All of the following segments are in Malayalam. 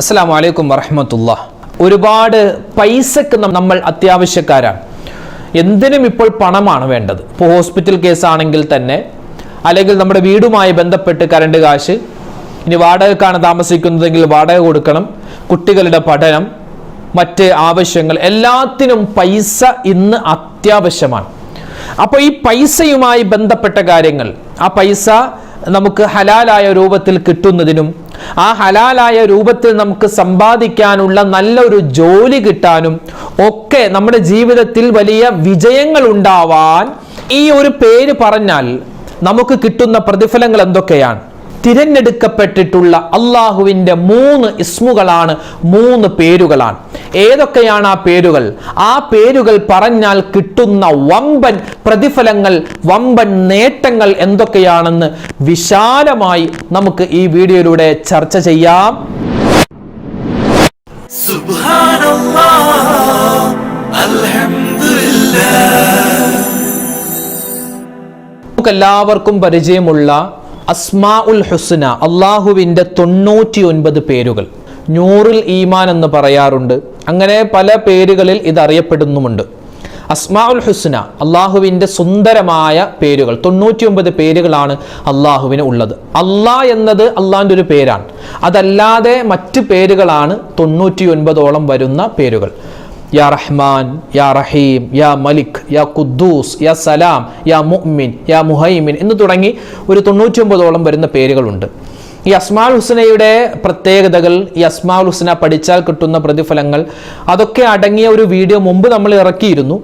അസ്സാം വലൈക്കും വറഹമത്തുള്ള ഒരുപാട് പൈസക്ക് നമ്മൾ അത്യാവശ്യക്കാരാണ്. എന്തിനും ഇപ്പോൾ പണമാണ് വേണ്ടത്. ഇപ്പോൾ ഹോസ്പിറ്റൽ കേസാണെങ്കിൽ തന്നെ അല്ലെങ്കിൽ നമ്മുടെ വീടുമായി ബന്ധപ്പെട്ട് കറണ്ട് കാശ് ഇനി വാടകക്കാണ് താമസിക്കുന്നതെങ്കിൽ വാടക കൊടുക്കണം കുട്ടികളുടെ പഠനം മറ്റ് ആവശ്യങ്ങൾ എല്ലാത്തിനും പൈസ ഇന്ന് അത്യാവശ്യമാണ്. അപ്പോൾ ഈ പൈസയുമായി ബന്ധപ്പെട്ട കാര്യങ്ങൾ ആ പൈസ നമുക്ക് ഹലാലായ രൂപത്തിൽ കിട്ടുന്നതിനും ആ ഹലാലായ രൂപത്തിൽ നമുക്ക് സമ്പാദിക്കാനുള്ള നല്ലൊരു ജോലി കിട്ടാനും ഒക്കെ നമ്മുടെ ജീവിതത്തിൽ വലിയ വിജയങ്ങൾ ഉണ്ടാവാൻ ഈ ഒരു പേര് പറഞ്ഞാൽ നമുക്ക് കിട്ടുന്ന പ്രതിഫലങ്ങൾ എന്തൊക്കെയാണ്? തിരഞ്ഞെടുക്കപ്പെട്ടിട്ടുള്ള അള്ളാഹുവിന്റെ മൂന്ന് ഇസ്മുകളാണ് മൂന്ന് പേരുകളാണ്. ഏതൊക്കെയാണ് ആ പേരുകൾ? ആ പേരുകൾ പറഞ്ഞാൽ കിട്ടുന്ന വമ്പൻ പ്രതിഫലങ്ങൾ വമ്പൻ നേട്ടങ്ങൾ എന്തൊക്കെയാണെന്ന് വിശാലമായി നമുക്ക് ഈ വീഡിയോയിലൂടെ ചർച്ച ചെയ്യാം. നമുക്കെല്ലാവർക്കും പരിചയമുള്ള അസ്മാ ഉൽ ഹുസ്ന അള്ളാഹുവിന്റെ തൊണ്ണൂറ്റി ഒൻപത് പേരുകൾ. നൂറിൽ ഈമാൻ എന്ന് പറയാറുണ്ട്. അങ്ങനെ പല പേരുകളിൽ ഇത് അറിയപ്പെടുന്നുമുണ്ട്. അസ്മാ ഉൽ ഹുസ്ന അള്ളാഹുവിന്റെ സുന്ദരമായ പേരുകൾ. തൊണ്ണൂറ്റി ഒമ്പത് പേരുകളാണ് അള്ളാഹുവിന് ഉള്ളത്. അള്ളാ എന്നത് അള്ളാഹിന്റെ ഒരു പേരാണ്. അതല്ലാതെ മറ്റ് പേരുകളാണ് തൊണ്ണൂറ്റി ഒൻപതോളം വരുന്ന പേരുകൾ. യാ റഹ്മാൻ യാ റഹീം യാ മലിക് യാ ഖുദ്ദൂസ് യാ സലാം യാ മുഅ്മിൻ യാ മുഹൈമിൻ എന്ന് തുടങ്ങി ഒരു തൊണ്ണൂറ്റി ഒമ്പതോളം വരുന്ന പേരുകളുണ്ട്. ഈ അസ്മാൽ ഹുസ്നയുടെ പ്രത്യേകതകൾ ഈ അസ്മാൽ ഹുസ്ന പഠിച്ചാൽ കിട്ടുന്ന പ്രതിഫലങ്ങൾ അതൊക്കെ അടങ്ങിയ ഒരു വീഡിയോ മുമ്പ് നമ്മൾ ഇറക്കിയിരുന്നു.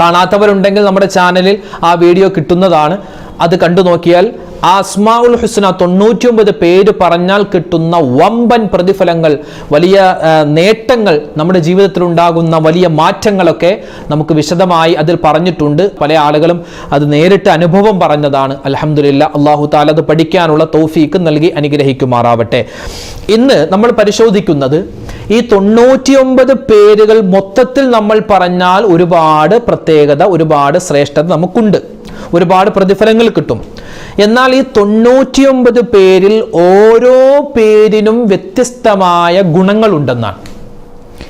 കാണാത്തവരുണ്ടെങ്കിൽ നമ്മുടെ ചാനലിൽ ആ വീഡിയോ കിട്ടുന്നതാണ്. അത് കണ്ടു നോക്കിയാൽ ആ അസ്മാഉൽ ഹുസ്ന തൊണ്ണൂറ്റി ഒമ്പത് പേര് പറഞ്ഞാൽ കിട്ടുന്ന വമ്പൻ പ്രതിഫലങ്ങൾ വലിയ നേട്ടങ്ങൾ നമ്മുടെ ജീവിതത്തിൽ ഉണ്ടാകുന്ന വലിയ മാറ്റങ്ങളൊക്കെ നമുക്ക് വിശദമായി അതിൽ പറഞ്ഞിട്ടുണ്ട്. പല ആളുകളും അത് നേരിട്ട് അനുഭവം പറഞ്ഞതാണ്. അലഹമുല്ല അള്ളാഹു താല അത് പഠിക്കാനുള്ള തോഫീക്ക് നൽകി അനുഗ്രഹിക്കുമാറാവട്ടെ. ഇന്ന് നമ്മൾ പരിശോധിക്കുന്നത് ഈ തൊണ്ണൂറ്റിയൊമ്പത് പേരുകൾ മൊത്തത്തിൽ നമ്മൾ പറഞ്ഞാൽ ഒരുപാട് പ്രത്യേകത ഒരുപാട് ശ്രേഷ്ഠത നമുക്കുണ്ട്. ഒരുപാട് പ്രതിഫലങ്ങൾ കിട്ടും. എന്നാൽ ഈ തൊണ്ണൂറ്റിയൊമ്പത് പേരിൽ ഓരോ പേരിനും വ്യത്യസ്തമായ ഗുണങ്ങളുണ്ടെന്നാണ്.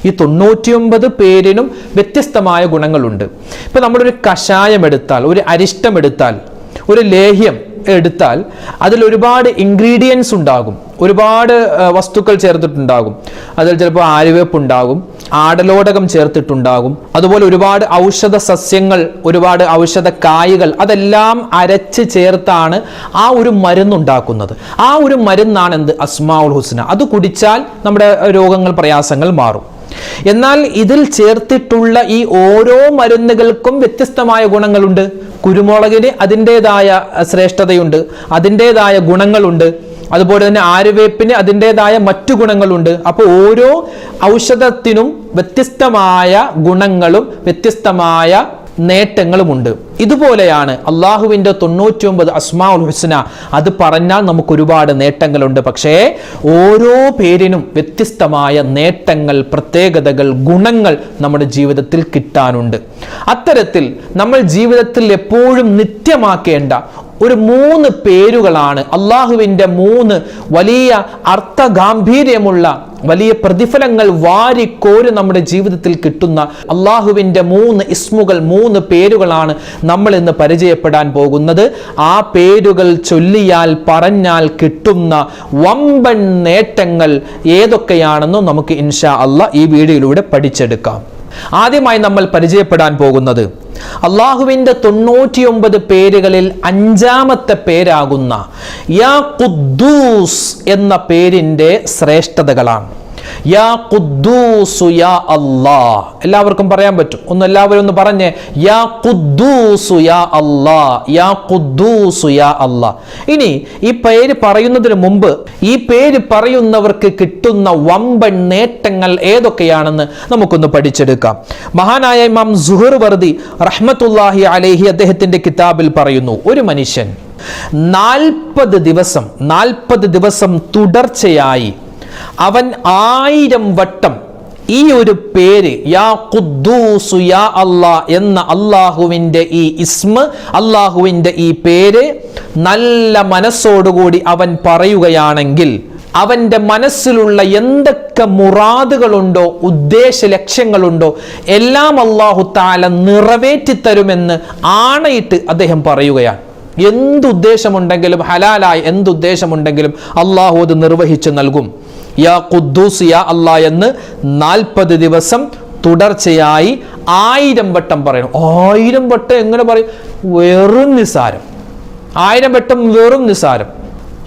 ഈ തൊണ്ണൂറ്റിയൊമ്പത് പേരിനും വ്യത്യസ്തമായ ഗുണങ്ങളുണ്ട്. ഇപ്പം നമ്മളൊരു കഷായം എടുത്താൽ ഒരു അരിഷ്ടം എടുത്താൽ ഒരു ലേഹ്യം എടുത്താൽ അതിൽ ഒരുപാട് ഇൻഗ്രീഡിയൻസ് ഉണ്ടാകും. ഒരുപാട് വസ്തുക്കൾ ചേർത്തിട്ടുണ്ടാകും. അതിൽ ചിലപ്പോൾ ആര്യവേപ്പ് ഉണ്ടാകും ആടലോടകം ചേർത്തിട്ടുണ്ടാകും. അതുപോലെ ഒരുപാട് ഔഷധ സസ്യങ്ങൾ ഒരുപാട് ഔഷധ കായകൾ അതെല്ലാം അരച്ച് ചേർത്താണ് ആ ഒരു മരുന്നുണ്ടാക്കുന്നത്. ആ ഒരു മരുന്നാണ് എന്ത്? അസ്മാഉൽ ഹുസ്ന. അത് കുടിച്ചാൽ നമ്മുടെ രോഗങ്ങൾ പ്രയാസങ്ങൾ മാറും. എന്നാൽ ഇതിൽ ചേർത്തിട്ടുള്ള ഈ ഓരോ മരുന്നുകൾക്കും വ്യത്യസ്തമായ ഗുണങ്ങളുണ്ട്. കുരുമുളകിന് അതിന്റെതായ ശ്രേഷ്ഠതയുണ്ട്. അതിന്റെതായ ഗുണങ്ങളുണ്ട്. അതുപോലെ തന്നെ ആര്യവേപ്പിന് അതിന്റെതായ മറ്റു ഗുണങ്ങളുണ്ട്. അപ്പോൾ ഓരോ ഔഷധത്തിനും വ്യത്യസ്തമായ ഗുണങ്ങളും വ്യത്യസ്തമായ നേട്ടങ്ങളുമുണ്ട്. ഇതുപോലെയാണ് അള്ളാഹുവിന്റെ തൊണ്ണൂറ്റി ഒമ്പത് അസ്മാ ഉൽ ഹുസ്ന. അത് പറഞ്ഞാൽ നമുക്ക് ഒരുപാട് നേട്ടങ്ങളുണ്ട്. പക്ഷേ ഓരോ പേരിനും വ്യത്യസ്തമായ നേട്ടങ്ങൾ പ്രത്യേകതകൾ ഗുണങ്ങൾ നമ്മുടെ ജീവിതത്തിൽ കിട്ടാനുണ്ട്. അത്തരത്തിൽ നമ്മൾ ജീവിതത്തിൽ എപ്പോഴും നിത്യമാക്കേണ്ട ഒരു മൂന്ന് പേരുകളാണ്. അള്ളാഹുവിന്റെ മൂന്ന് വലിയ അർത്ഥഗാംഭീര്യമുള്ള വലിയ പ്രതിഫലങ്ങൾ വാരിക്കോര് നമ്മുടെ ജീവിതത്തിൽ കിട്ടുന്ന അള്ളാഹുവിന്റെ മൂന്ന് ഇസ്മുകൾ മൂന്ന് പേരുകളാണ് നമ്മൾ ഇന്ന് പരിചയപ്പെടാൻ പോകുന്നത്. ആ പേരുകൾ ചൊല്ലിയാൽ പറഞ്ഞാൽ കിട്ടുന്ന വമ്പൻ നേട്ടങ്ങൾ ഏതൊക്കെയാണെന്നും നമുക്ക് ഇൻഷാ അല്ല ഈ വീഡിയോയിലൂടെ പഠിച്ചെടുക്കാം. ആദ്യമായി നമ്മൾ പരിചയപ്പെടാൻ പോകുന്നത് അള്ളാഹുവിന്റെ തൊണ്ണൂറ്റിയൊമ്പത് പേരുകളിൽ അഞ്ചാമത്തെ പേരാകുന്ന യാ കുദ്ദൂസ് എന്ന പേരിന്റെ ശ്രേഷ്ഠതകളാണ്. യാ ഖുദ്ദൂസു യാ അല്ലാ എല്ലാവർക്കും പറയാൻ പറ്റും. ഒന്ന് എല്ലാവരും ഒന്ന് പറഞ്ഞേ. യാ ഖുദ്ദൂസു യാ അല്ലാ യാ ഖുദ്ദൂസു യാ അല്ലാ ഇനി ഈ പേര് പറയുന്നതിന് മുമ്പ് ഈ പേര് പറയുന്നവർക്ക് കിട്ടുന്ന വമ്പൻ നേട്ടങ്ങൾ ഏതൊക്കെയാണെന്ന് നമുക്കൊന്ന് പഠിച്ചെടുക്കാം. മഹാനായ ഇമാം സുഹർ വർദി റഹ്മത്തുല്ലാഹി അലേഹി അദ്ദേഹത്തിന്റെ കിതാബിൽ പറയുന്നു. ഒരു മനുഷ്യൻ നാൽപ്പത് ദിവസം നാൽപ്പത് ദിവസം തുടർച്ചയായി അവൻ ആയിരം വട്ടം ഈ ഒരു പേര് യാ ഖുദ്ദൂസു യാ അല്ലാ എന്ന അള്ളാഹുവിന്റെ ഈ ഇസ്മ അള്ളാഹുവിന്റെ ഈ പേര് നല്ല മനസ്സോടുകൂടി അവൻ പറയുകയാണെങ്കിൽ അവന്റെ മനസ്സിലുള്ള എന്തൊക്കെ മുറാദുകളുണ്ടോ ഉദ്ദേശ ലക്ഷ്യങ്ങളുണ്ടോ എല്ലാം അള്ളാഹു താല നിറവേറ്റിത്തരുമെന്ന് ആണയിട്ട് അദ്ദേഹം പറയുകയാണ്. എന്തുദ്ദേശമുണ്ടെങ്കിലും ഹലാലായി എന്തുദ്ദേശമുണ്ടെങ്കിലും അള്ളാഹു അത് നിർവഹിച്ചു നൽകും. യാ ഖുദ്ദൂസ് യാ അല്ലാ എന്ന് നാൽപ്പത് ദിവസം തുടർച്ചയായി ആയിരം വട്ടം പറയണം. ആയിരം വട്ടം എങ്ങനെ പറയും? വെറും നിസാരം. ആയിരം വട്ടം വെറും നിസാരം.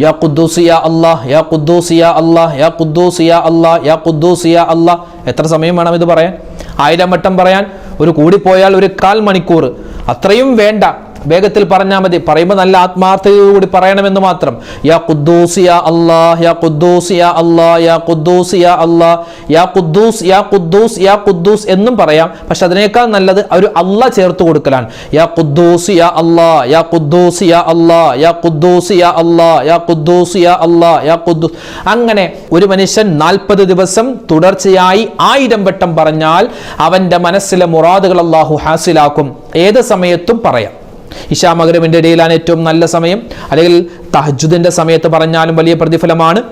യാ ഖുദ്ദൂസ് യാ അല്ലാഹ് യാ ഖുദ്ദൂസ് യാ അല്ലാഹ് യാ ഖുദ്ദൂസ് യാ അല്ലാഹ് യാ ഖുദ്ദൂസ് യാ അല്ലാഹ് എത്ര സമയം വേണം ഇത് പറയാൻ? ആയിരം വട്ടം പറയാൻ? ഒരു കൂടിപ്പോയാൽ ഒരു കാൽ മണിക്കൂർ. അത്രയും വേണ്ട. വേഗത്തിൽ പറഞ്ഞാൽ മതി പറയുമ്പോൾ നല്ല ആത്മാർത്ഥതയോടുകൂടി പറയണമെന്ന് മാത്രം യാ ഖുദ്ദൂസ് യാ അല്ലാഹ് യാ ഖുദ്ദൂസ് യാ അല്ലാഹ് യാ ഖുദ്ദൂസ് യാ അല്ലാഹ് യാ ഖുദ്ദൂസ് യാ ഖുദ്ദൂസ് യാ ഖുദ്ദൂസ് എന്നും പറയാം പക്ഷെ അതിനേക്കാൾ നല്ലത് ഒരു അല്ല ചേർത്ത് കൊടുക്കലാണ് യാ ഖുദ്ദൂസ് യാ അല്ലാഹ് യാ ഖുദ്ദൂസ് യാ അല്ലാഹ് യാ ഖുദ്ദൂസ് യാ അല്ലാഹ് യാ ഖുദ്ദൂസ് യാ അല്ലാഹ് യാ ഖുദ്ദൂസ് അങ്ങനെ ഒരു മനുഷ്യൻ നാൽപ്പത് ദിവസം തുടർച്ചയായി ആയിരം വട്ടം പറഞ്ഞാൽ അവന്റെ മനസ്സിലെ മുറാദുകൾ അള്ളാഹു ഹാസിലാക്കും ഏത് സമയത്തും പറയാം ഇഷാ ഇടയിലാണ് ഏറ്റവും നല്ല സമയം. അല്ലെങ്കിൽ തഹജുദിന്റെ സമയത്ത് പറഞ്ഞാലും വലിയ പ്രതിഫലമാണ്.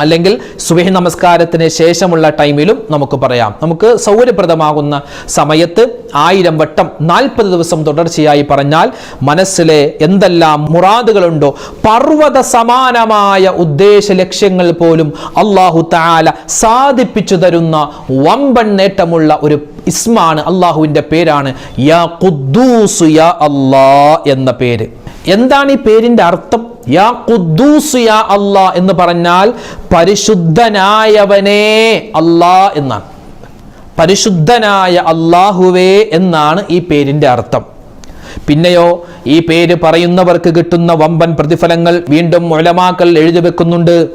അല്ലെങ്കിൽ സുബഹി നമസ്കാരത്തിന് ശേഷമുള്ള ടൈമിലും നമുക്ക് പറയാം. നമുക്ക് സൗകര്യപ്രദമാകുന്ന സമയത്ത് ആയിരം വട്ടം നാൽപ്പത് ദിവസം തുടർച്ചയായി പറഞ്ഞാൽ മനസ്സിലെ എന്തെല്ലാം മുറാദുകളുണ്ടോ പർവത സമാനമായ ഉദ്ദേശ ലക്ഷ്യങ്ങൾ പോലും അള്ളാഹു താല സാധിപ്പിച്ചു തരുന്ന വമ്പൻ നേട്ടമുള്ള ഒരു ഇസ്മാണ് അള്ളാഹുവിന്റെ പേരാണ് യാ ഖുദ്ദൂസ് യാ അല്ലാ എന്ന പേര്. എന്താണ് ഈ പേരിന്റെ അർത്ഥം? യാ ഖുദ്ദൂസ് യാ അല്ലാ എന്ന് പറഞ്ഞാൽ പരിശുദ്ധനായവനെ അല്ലാ എന്നാണ്. പരിശുദ്ധനായ അള്ളാഹുവേ എന്നാണ് ഈ പേരിന്റെ അർത്ഥം. പിന്നെയോ ഈ പേര് പറയുന്നവർക്ക് കിട്ടുന്ന വമ്പൻ പ്രതിഫലങ്ങൾ വീണ്ടും ഉലമാക്കൾ എഴുതി വെക്കുന്നുണ്ട്.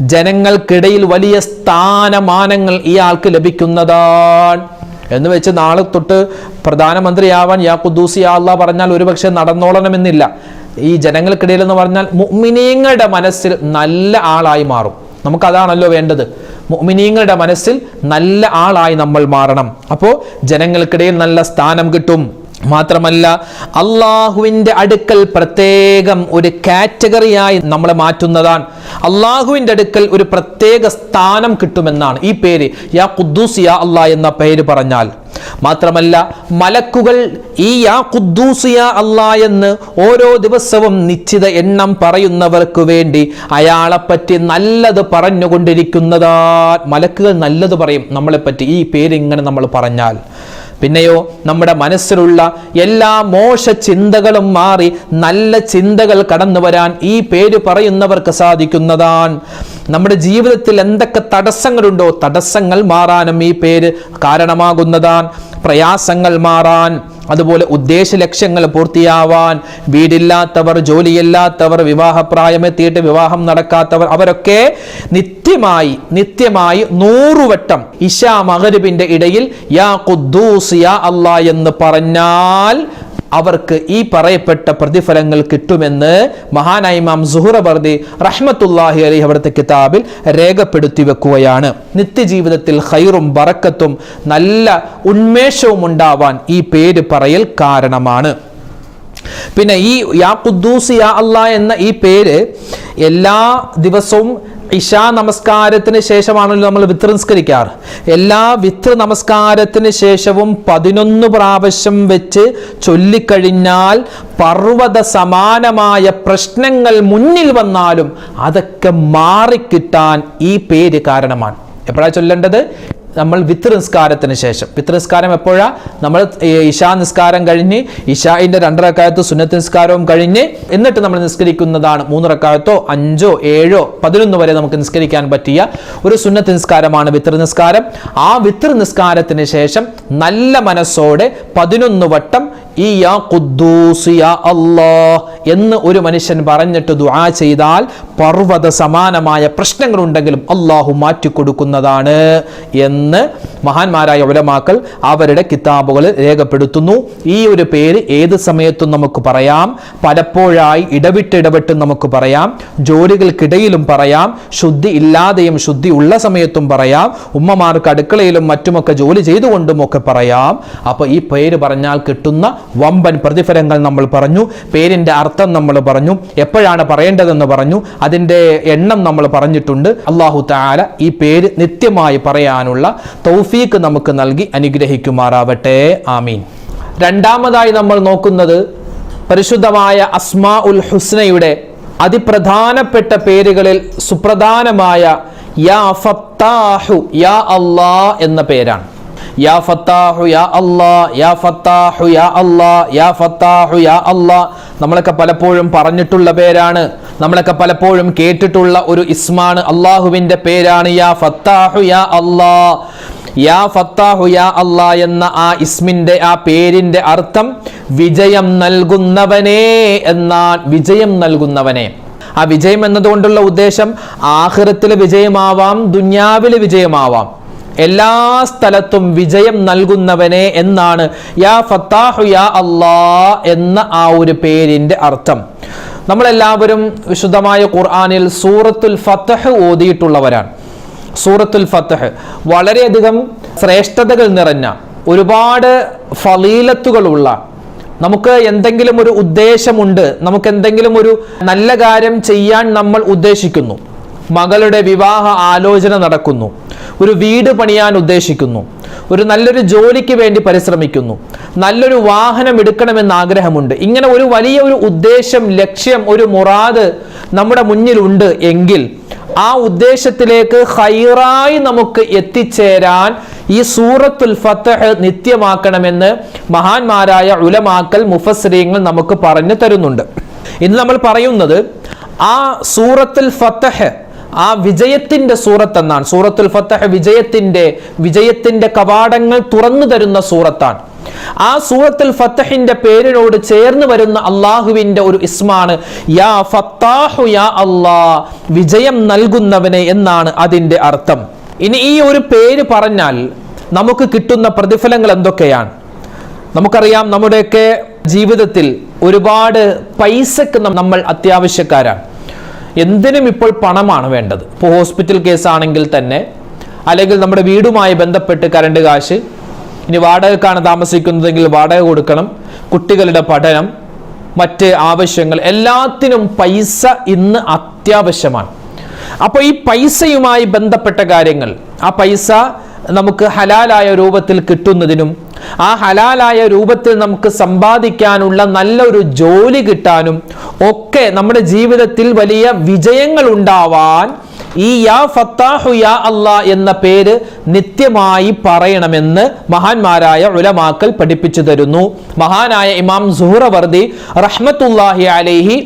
ജനങ്ങൾക്കിടയിൽ വലിയ സ്ഥാനമാനങ്ങൾ ഇയാൾക്ക് ലഭിക്കുന്നതാണ്. എന്ന് വെച്ച് നാളെ തൊട്ട് പ്രധാനമന്ത്രിയാവാൻ യാ കുദ്ദൂസി യാ അള്ളാഹ് പറഞ്ഞാൽ ഒരുപക്ഷെ നടന്നോളണമെന്നില്ല. ഈ ജനങ്ങൾക്കിടയിൽ എന്ന് പറഞ്ഞാൽ മുഅ്മിനീങ്ങളുടെ മനസ്സിൽ നല്ല ആളായി മാറും. നമുക്കതാണല്ലോ വേണ്ടത്. മുഅ്മിനീങ്ങളുടെ മനസ്സിൽ നല്ല ആളായി നമ്മൾ മാറണം. അപ്പോൾ ജനങ്ങൾക്കിടയിൽ നല്ല സ്ഥാനം കിട്ടും. മാത്രമല്ല അള്ളാഹുവിന്റെ അടുക്കൽ പ്രത്യേകം ഒരു കാറ്റഗറിയായി നമ്മളെ മാറ്റുന്നതാണ്. അള്ളാഹുവിന്റെ അടുക്കൽ ഒരു പ്രത്യേക സ്ഥാനം കിട്ടുമെന്നാണ് ഈ പേര്. യാ ഖുദ്ദൂസ് യാ അള്ളാ എന്ന പേര് പറഞ്ഞാൽ. മാത്രമല്ല മലക്കുകൾ ഈ യാ ഖുദ്ദൂസ് യാ അല്ലാ എന്ന് ഓരോ ദിവസവും നിശ്ചിത എണ്ണം പറയുന്നവർക്ക് വേണ്ടി അയാളെപ്പറ്റി നല്ലത് പറഞ്ഞുകൊണ്ടിരിക്കുന്നതാ. മലക്കുകൾ നല്ലത് പറയും നമ്മളെപ്പറ്റി ഈ പേര് ഇങ്ങനെ നമ്മൾ പറഞ്ഞാൽ. പിന്നെയോ നമ്മുടെ മനസ്സിലുള്ള എല്ലാ മോശ ചിന്തകളും മാറി നല്ല ചിന്തകൾ കടന്നു വരാൻ ഈ പേര് പറയുന്നവർക്ക് സാധിക്കുന്നതാണ്. നമ്മുടെ ജീവിതത്തിൽ എന്തൊക്കെ തടസ്സങ്ങളുണ്ടോ തടസ്സങ്ങൾ മാറാനും ഈ പേര് കാരണമാകുന്നതാണ്. പ്രയാസങ്ങൾ മാറാൻ അതുപോലെ ഉദ്ദേശ ലക്ഷ്യങ്ങൾ പൂർത്തിയാവാൻ വീടില്ലാത്തവർ ജോലിയില്ലാത്തവർ വിവാഹപ്രായമെത്തിയിട്ട് വിവാഹം നടക്കാത്തവർ അവരൊക്കെ നിത്യമായി നിത്യമായി നൂറുവട്ടം ഇഷാ മഹരുബിന്റെ ഇടയിൽ യാ ഖുദ്ദൂസ് യാ എന്ന് പറഞ്ഞാൽ അവർക്ക് ഈ പറയപ്പെട്ട പ്രതിഫലങ്ങൾ കിട്ടുമെന്ന് മഹാനായ ഇമാം സുഹുറബർദി റഹ്മത്തുല്ലാഹി അലി അവിടുത്തെ കിതാബിൽ രേഖപ്പെടുത്തി വെക്കുകയാണ്. നിത്യജീവിതത്തിൽ ഹൈറും ബറക്കത്തും നല്ല ഉന്മേഷവും ഉണ്ടാവാൻ ഈ പേര് പറയൽ കാരണമാണ്. പിന്നെ ഈ യാ കുദ്ദൂസ് യാ അല്ലാ എന്ന ഈ പേര് എല്ലാ ദിവസവും ഇഷാ നമസ്കാരത്തിന് ശേഷമാണല്ലോ നമ്മൾ വിത്ര നിസ്കരിക്കാറ് എല്ലാ വിത്ര നമസ്കാരത്തിന് ശേഷവും പതിനൊന്ന് പ്രാവശ്യം വെച്ച് ചൊല്ലിക്കഴിഞ്ഞാൽ പർവത സമാനമായ പ്രശ്നങ്ങൾ മുന്നിൽ വന്നാലും അതൊക്കെ മാറിക്കിട്ടാൻ ഈ പേര് കാരണമാണ്. എപ്പോഴാണ് ചൊല്ലേണ്ടത്? നമ്മൾ വിത്ത് നിസ്കാരത്തിന് ശേഷം. വിത്ത് നിസ്കാരം എപ്പോഴാ? നമ്മൾ ഇഷാ നിസ്കാരം കഴിഞ്ഞ് ഇഷായിന്റെ രണ്ടരക്കാലത്ത് സുന്നത്ത് നിസ്കാരവും കഴിഞ്ഞ് എന്നിട്ട് നമ്മൾ നിസ്കരിക്കുന്നതാണ് മൂന്നരക്കാലത്തോ അഞ്ചോ ഏഴോ പതിനൊന്ന് വരെ നമുക്ക് നിസ്കരിക്കാൻ പറ്റിയ ഒരു സുന്നത്ത് നിസ്കാരമാണ് വിത്ര നിസ്കാരം ആ വിത്ര നിസ്കാരത്തിന് ശേഷം നല്ല മനസ്സോടെ പതിനൊന്ന് വട്ടം ഈ യാ ഖുദ്ദൂസ് യാ അല്ലാ എന്ന് ഒരു മനുഷ്യൻ പറഞ്ഞിട്ട് ദുആ ചെയ്താൽ പർവത സമാനമായ പ്രശ്നങ്ങളുണ്ടെങ്കിലും അള്ളാഹു മാറ്റിക്കൊടുക്കുന്നതാണ് എന്ന് മഹാന്മാരായ ഉലമാക്കൾ അവരുടെ കിതാബുകളിൽ രേഖപ്പെടുത്തുന്നു. ഈ ഒരു പേര് ഏത് സമയത്തും നമുക്ക് പറയാം. പലപ്പോഴായി ഇടവിട്ട് ഇടവിട്ട് നമുക്ക് പറയാം. ജോലികൾക്കിടയിലും പറയാം. ശുദ്ധി ഇല്ലാതെയും ശുദ്ധി ഉള്ള സമയത്തും പറയാം. ഉമ്മമാർക്ക് അടുക്കളയിലും മറ്റുമൊക്കെ ജോലി ചെയ്തുകൊണ്ടും ഒക്കെ പറയാം. അപ്പോൾ ഈ പേര് പറഞ്ഞാൽ കിട്ടുന്ന വമ്പൻ പ്രതിഫലങ്ങൾ നമ്മൾ പറഞ്ഞു പേരിന്റെ അർത്ഥം നമ്മൾ പറഞ്ഞു എപ്പോഴാണ് പറയേണ്ടതെന്ന് പറഞ്ഞു അതിന്റെ എണ്ണം നമ്മൾ പറഞ്ഞിട്ടുണ്ട്. അള്ളാഹു താല ഈ പേര് നിത്യമായി പറയാനുള്ള തൗഫീക്ക് നമുക്ക് നൽകി അനുഗ്രഹിക്കുമാറാവട്ടെ. ആമീൻ. രണ്ടാമതായി നമ്മൾ നോക്കുന്നത് പരിശുദ്ധമായ അസ്മാ ഉൽ ഹുസ്നയുടെ അതിപ്രധാനപ്പെട്ട പേരുകളിൽ സുപ്രധാനമായ യാ ഫത്താഹു യാ അള്ളാ എന്ന പേരാണ്. യാ ഫത്താഹു യാ അല്ലാ യാ ഫത്താഹു യാ അല്ലാ യാ ഫത്താഹു യാ അല്ലാ. നമ്മളൊക്കെ പലപ്പോഴും പറഞ്ഞിട്ടുള്ള പേരാണ്. നമ്മളൊക്കെ പലപ്പോഴും കേട്ടിട്ടുള്ള ഒരു ഇസ്മാണ് അള്ളാഹുവിന്റെ പേരാണ് യാ ഫത്താഹു യാ അല്ലാ. യാ ഫത്താഹു യാ അല്ലാ എന്ന ആ ഇസ്മിന്റെ ആ പേരിന്റെ അർത്ഥം വിജയം നൽകുന്നവനെ എന്നാൽ വിജയം നൽകുന്നവനെ. ആ വിജയം എന്നതുകൊണ്ടുള്ള ഉദ്ദേശം ആഹ്റത്തിലെ വിജയമാവാം ദുന്യാവിലെ വിജയമാവാം. എല്ലാ സ്ഥലത്തും വിജയം നൽകുന്നവനെ എന്നാണ് യാ ഫത്താഹു യാ അല്ലാ എന്ന ആ ഒരു പേരിന്റെ അർത്ഥം. നമ്മളെല്ലാവരും വിശുദ്ധമായ ഖുർആാനിൽ സൂറത്തുൽ ഫത്തഹ് ഓതിയിട്ടുള്ളവരാണ്. സൂറത്തുൽ ഫത്തഹ് വളരെയധികം ശ്രേഷ്ഠതകൾ നിറഞ്ഞ ഒരുപാട് ഫലീലത്തുകളുള്ള നമുക്ക് എന്തെങ്കിലും ഒരു ഉദ്ദേശമുണ്ട് നമുക്ക് എന്തെങ്കിലും ഒരു നല്ല കാര്യം ചെയ്യാൻ നമ്മൾ ഉദ്ദേശിക്കുന്നു. മകളുടെ വിവാഹ ആലോചന നടക്കുന്നു. ഒരു വീട് പണിയാൻ ഉദ്ദേശിക്കുന്നു. ഒരു നല്ലൊരു ജോലിക്ക് വേണ്ടി പരിശ്രമിക്കുന്നു. നല്ലൊരു വാഹനം എടുക്കണമെന്ന് ആഗ്രഹമുണ്ട്. ഇങ്ങനെ ഒരു വലിയ ഒരു ഉദ്ദേശം ലക്ഷ്യം ഒരു മുറാദ് നമ്മുടെ മുന്നിലുണ്ട് എങ്കിൽ ആ ഉദ്ദേശത്തിലേക്ക് ഹൈറായി നമുക്ക് എത്തിച്ചേരാൻ ഈ സൂറത്തുൽ ഫത്തഹ് നിത്യമാക്കണമെന്ന് മഹാന്മാരായ ഉലമാക്കൽ മുഫസ്രീങ്ങൾ നമുക്ക് പറഞ്ഞു തരുന്നുണ്ട്. ഇന്ന് നമ്മൾ പറയുന്നത് ആ സൂറത്തുൽ ഫത്തഹ് ആ വിജയത്തിന്റെ സൂറത്ത് എന്നാണ് സൂറത്തുൽ ഫത്തഹ് വിജയത്തിന്റെ വിജയത്തിന്റെ കവാടങ്ങൾ തുറന്നു തരുന്ന സൂറത്താണ്. ആ സൂറത്തുൽ ഫത്തഹിന്റെ പേരിനോട് ചേർന്ന് വരുന്ന അള്ളാഹുവിന്റെ ഒരു ഇസ്മാണ് യാ ഫത്താഹു യാ അല്ലാ വിജയം നൽകുന്നവനെ എന്നാണ് അതിന്റെ അർത്ഥം. ഇനി ഈ ഒരു പേര് പറഞ്ഞാൽ നമുക്ക് കിട്ടുന്ന പ്രതിഫലങ്ങൾ എന്തൊക്കെയാണ്? നമുക്കറിയാം നമ്മുടെയൊക്കെ ജീവിതത്തിൽ ഒരുപാട് പൈസക്ക് നമ്മൾ അത്യാവശ്യക്കാരാണ്. എന്തിനും ഇപ്പോൾ പണമാണ് വേണ്ടത്. ഇപ്പോൾ ഹോസ്പിറ്റൽ കേസാണെങ്കിൽ തന്നെ അല്ലെങ്കിൽ നമ്മുടെ വീടുമായി ബന്ധപ്പെട്ട് കറണ്ട് കാശ് ഇനി വാടകക്കാണ് താമസിക്കുന്നതെങ്കിൽ വാടക കൊടുക്കണം കുട്ടികളുടെ പഠനം മറ്റ് ആവശ്യങ്ങൾ എല്ലാത്തിനും പൈസ ഇന്ന് അത്യാവശ്യമാണ്. അപ്പോൾ ഈ പൈസയുമായി ബന്ധപ്പെട്ട കാര്യങ്ങൾ ആ പൈസ നമുക്ക് ഹലാലായ രൂപത്തിൽ കിട്ടുന്നതിനും ആ ഹലാലായ രൂപത്തിൽ നമുക്ക് സമ്പാദിക്കാനുള്ള നല്ലൊരു ജോലി കിട്ടാനും ഒക്കെ നമ്മുടെ ജീവിതത്തിൽ വലിയ വിജയങ്ങൾ ഉണ്ടാവാൻ ഈ യാ ഫത്താഹു യാ അല്ലാ എന്ന പേര് നിത്യമായി പറയണമെന്ന് മഹാന്മാരായ ഉലമാക്കൽ പഠിപ്പിച്ചു തരുന്നു. മഹാനായ ഇമാം സുഹറവർദി റഹ്മത്തുല്ലാഹി അലൈഹി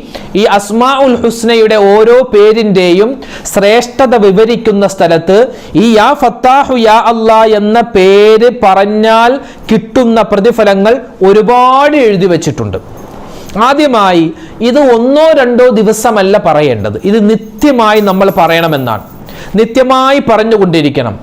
ഈ അസ്മാ ഉൽ ഹുസ്നയുടെ ഓരോ പേരിന്റെയും ശ്രേഷ്ഠത വിവരിക്കുന്ന സ്ഥലത്ത് ഈ യാ ഫത്താഹു യാ അല്ലാ എന്ന പേര് പറഞ്ഞാൽ കിട്ടുന്ന പ്രതിഫലങ്ങൾ ഒരുപാട് എഴുതി വച്ചിട്ടുണ്ട്. ആദ്യമായി ഇത് ഒന്നോ രണ്ടോ ദിവസമല്ല പറയേണ്ടത്. ഇത് നിത്യമായി നമ്മൾ പറയണമെന്നാണ്. നിത്യമായി പറഞ്ഞുകൊണ്ടിരിക്കണം.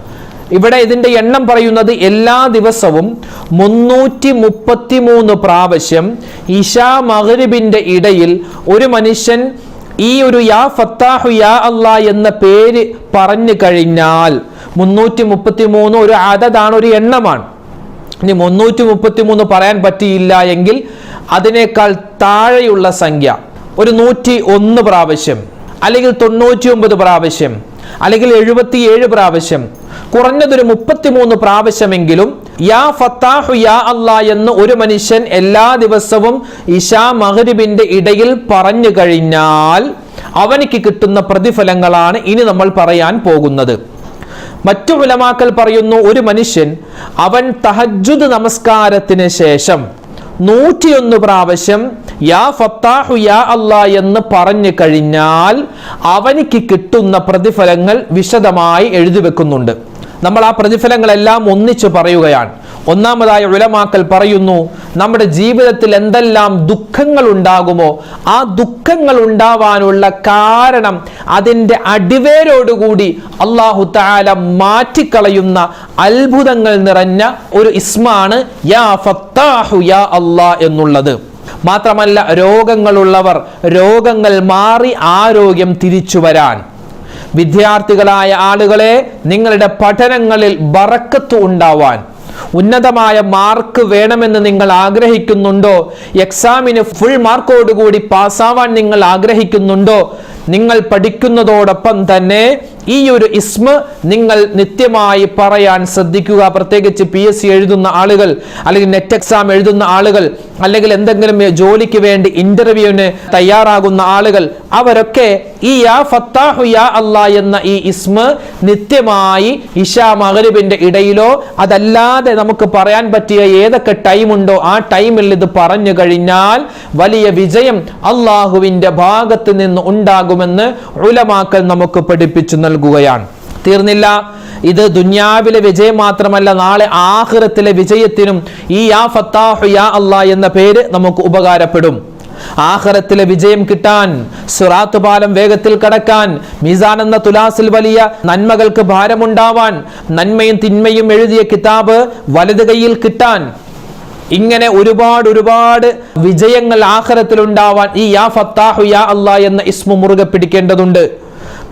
ഇവിടെ ഇതിന്റെ എണ്ണം പറയുന്നത് എല്ലാ ദിവസവും മുന്നൂറ്റി മുപ്പത്തി മൂന്ന് പ്രാവശ്യം ഇഷാ മഗ്രിബിന്റെ ഇടയിൽ ഒരു മനുഷ്യൻ ഈ ഒരു യാ ഫത്താഹു യാ അല്ലാ എന്ന പേര് പറഞ്ഞു കഴിഞ്ഞാൽ മുന്നൂറ്റി മുപ്പത്തി മൂന്ന് ഒരു അതതാണ് ഒരു എണ്ണമാണ്. ഇനി മുന്നൂറ്റി മുപ്പത്തി മൂന്ന് പറയാൻ പറ്റിയില്ല എങ്കിൽ അതിനേക്കാൾ താഴെയുള്ള സംഖ്യ ഒരു നൂറ്റി ഒന്ന് പ്രാവശ്യം അല്ലെങ്കിൽ തൊണ്ണൂറ്റി ഒമ്പത് പ്രാവശ്യം അല്ലെങ്കിൽ എഴുപത്തിയേഴ് പ്രാവശ്യം കുറഞ്ഞതൊരു മുപ്പത്തിമൂന്ന് പ്രാവശ്യമെങ്കിലും യാ ഫത്താഹു യാ അല്ലാ എന്ന് ഒരു മനുഷ്യൻ എല്ലാ ദിവസവും ഇഷാ മഹരിബിന്റെ ഇടയിൽ പറഞ്ഞു കഴിഞ്ഞാൽ അവനിക്ക് കിട്ടുന്ന പ്രതിഫലങ്ങളാണ് ഇനി നമ്മൾ പറയാൻ പോകുന്നത്. മറ്റു ഉലമാക്കൽ പറയുന്നു ഒരു മനുഷ്യൻ അവൻ തഹജുദ് നമസ്കാരത്തിന് ശേഷം നൂറ്റിയൊന്ന് പ്രാവശ്യം യാ ഫത്താഹു യാ അല്ലാ എന്ന് പറഞ്ഞു കഴിഞ്ഞാൽ അവനിക്ക് കിട്ടുന്ന പ്രതിഫലങ്ങൾ വിശദമായി എഴുതി വെക്കുന്നുണ്ട്. നമ്മൾ ആ പ്രതിഫലങ്ങളെല്ലാം ഒന്നിച്ചു പറയുകയാണ്. ഒന്നാമതായി ഉലമാക്കൽ പറയുന്നു നമ്മുടെ ജീവിതത്തിൽ എന്തെല്ലാം ദുഃഖങ്ങൾ ഉണ്ടാകുമോ ആ ദുഃഖങ്ങൾ ഉണ്ടാവാനുള്ള കാരണം അതിന്റെ അടിവേരോടുകൂടി അള്ളാഹു താല മാറ്റിക്കളയുന്ന അത്ഭുതങ്ങൾ നിറഞ്ഞ ഒരു ഇസ്മാണ് യാ ഫത്താഹു യാ അല്ലാ എന്നുള്ളത്. മാത്രമല്ല രോഗങ്ങളുള്ളവർ രോഗങ്ങൾ മാറി ആരോഗ്യം തിരിച്ചു വരാൻ. വിദ്യാർത്ഥികളായ ആളുകളെ നിങ്ങളുടെ പഠനങ്ങളിൽ ബറക്കത്ത് ഉണ്ടാവാൻ. ഉന്നതമായ മാർക്ക് വേണമെന്ന് നിങ്ങൾ ആഗ്രഹിക്കുന്നുണ്ടോ? എക്സാമിന് ഫുൾ മാർക്കോടുകൂടി പാസ്സാവാൻ നിങ്ങൾ ആഗ്രഹിക്കുന്നുണ്ടോ? നിങ്ങൾ പഠിക്കുന്നതോടൊപ്പം തന്നെ ഈ ഒരു ഇസ്മ നിങ്ങൾ നിത്യമായി പറയാൻ ശ്രദ്ധിക്കുക. പ്രത്യേകിച്ച് പി എസ് സി എഴുതുന്ന ആളുകൾ അല്ലെങ്കിൽ നെറ്റ് എക്സാം എഴുതുന്ന ആളുകൾ അല്ലെങ്കിൽ എന്തെങ്കിലും ജോലിക്ക് വേണ്ടി ഇന്റർവ്യൂവിന് തയ്യാറാകുന്ന ആളുകൾ അവരൊക്കെ ഈ യാ ഫത്താഹു യാ അല്ലാ എന്ന ഈ ഇസ്മ നിത്യമായി ഇഷാ മകരിബിന്റെ ഇടയിലോ അതല്ലാതെ നമുക്ക് പറയാൻ പറ്റിയ ഏതൊക്കെ ടൈമുണ്ടോ ആ ടൈമിൽ ഇത് പറഞ്ഞു കഴിഞ്ഞാൽ വലിയ വിജയം അള്ളാഹുവിന്റെ ഭാഗത്ത് നിന്ന് ഉണ്ടാകുമെന്ന് ഉലമാക്കൽ നമുക്ക് പഠിപ്പിച്ചു നൽകുകയാണ്. തീർന്നില്ല. ഇത് ദുന്യാവിലെ വിജയം മാത്രമല്ല നാളെ ആഹ്റത്തിലെ വിജയത്തിനും ഈ യാ ഫത്താഹു യാ അള്ളാ എന്ന പേര് നമുക്ക് ഉപകാരപ്പെടും. ആഹ്റത്തിലെ വിജയം കിട്ടാൻ സുറാത്ത് പാലം വേഗത്തിൽ കടക്കാൻ മിസാൻ എന്ന തുലാസിൽ വലിയ നന്മകൾക്ക് ഭാരമുണ്ടാവാൻ നന്മയും തിന്മയും എഴുതിയ കിതാബ് വലത് കൈയിൽ കിട്ടാൻ ഇങ്ങനെ ഒരുപാട് ഒരുപാട് വിജയങ്ങൾ ആഹ്റത്തിൽ ഉണ്ടാവാൻ ഈ യാ ഫത്താഹു യാ അള്ളാ എന്ന ഇസ്മു മുറുകെ പിടിക്കേണ്ടതുണ്ട്.